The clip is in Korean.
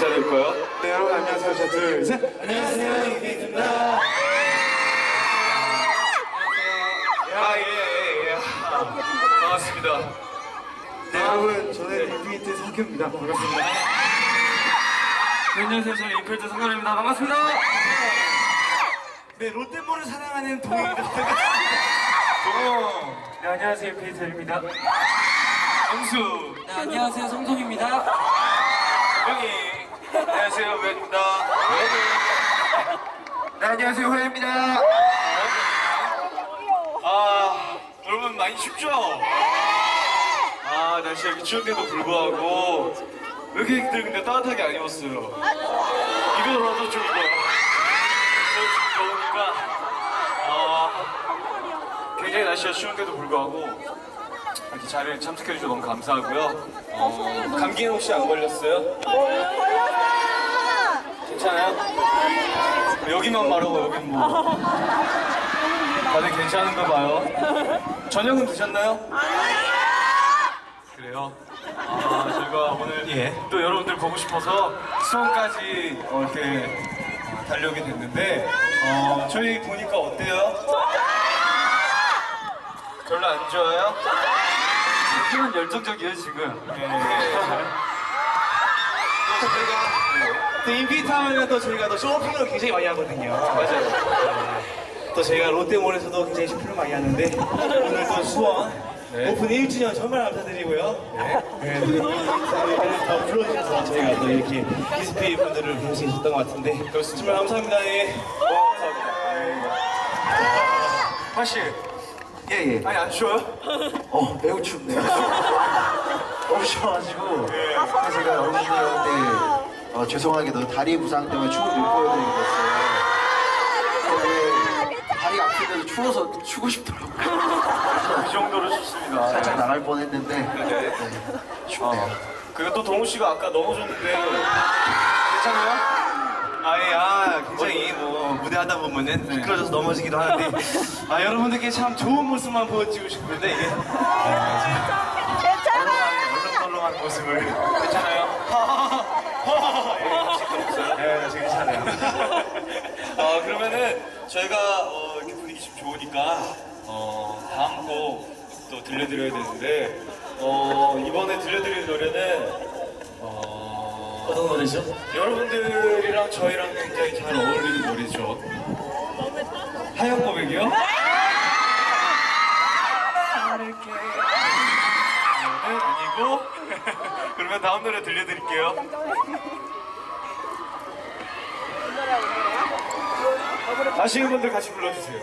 인사드릴까요? 네 여러분 안녕하세요 자 둘 셋 안녕하세요, 이빈입니다. 아, 예, 예, 예. 반갑습니다. 네 여러분 저는 인피니트 석규입니다 반갑습니다 네, 안녕하세요, 저는 인필드 성현입니다. 반갑습니다. 네 롯데볼을 사랑하는 동입니다 동호, 네 안녕하세요 인피니트입니다 영수, 네, 안녕하세요 성동입니다. 정영이. 안녕하세요, 우현입니다. 네 안녕하세요 호야입니다 아, 여러분 많이 춥죠? 아, 날씨가 이렇게 추운데도 불구하고 왜 이렇게 근데 따뜻하게 안 입었어요? 이거라도 좀 입어요. 저 지금 더우니까 아, 굉장히 날씨가 추운데도 불구하고 이렇게 자리에 참석해 주셔서 너무 감사하고요. 어, 감기는 혹시 안 걸렸어요? 괜찮아요? 여기만 말하고 여긴 뭐 다들 괜찮은가 봐요. 저녁은 드셨나요? 그래요? 아, 저희가 오늘 또 여러분들 보고 싶어서 수원까지 어, 이렇게 어, 달려오게 됐는데 어, 저희 보니까 어때요? 별로 안 좋아요? 지금은 열정적이에요 지금. 네. 또 저희가 또 인피니트 하면 또 저희가 또 쇼핑을 굉장히 많이 하거든요. 맞아요. 또 저희가 롯데몰에서도 굉장히 쇼핑을 많이 하는데 오늘 또 수원 네. 오픈 1주년 정말 감사드리고요. 네. 또 인사를 더 불러주셔서 저희가 또 이렇게 디스플레이 분들을 볼수 있었던 것 같은데 정말 감사합니다. 예. 사실 예예 아니 안 추워요? 어 매우 춥네요 너무 추워가지고 그래서 제가 여러분들한테 어, 죄송하게도 다리 부상 때문에 춤을 못 보여드리게 됐어요. 근데 다리가 아픈데도 추워서 추고 싶더라고요. 그 정도로 춥습니다. 살짝 나갈 뻔했는데. 네, 춥네요. 어. 그리고 또 동우 씨가 아까 넘어졌는데. 괜찮아요? 아예 아 굉장히 뭐 무대 하다 보면은 미끄러져서 넘어지기도 하는데. 아 여러분들께 참 좋은 모습만 보여주고 싶은데 이게. 얼렁덜렁한 모습을 괜찮아요? 네, 저 괜찮아요. 어, 그러면은 저희가 어, 이렇게 분위기 좀 좋으니까 어, 다음 곡 또 들려드려야 되는데 어, 이번에 들려드릴 노래는 어, 어떤 노래죠? 여러분들이랑 저희랑 굉장히 잘 어울리는 노래죠. 하얀 고백이요? 네, 아니고 그러면 다음 노래 들려드릴게요. 아시는 분들 같이 불러주세요.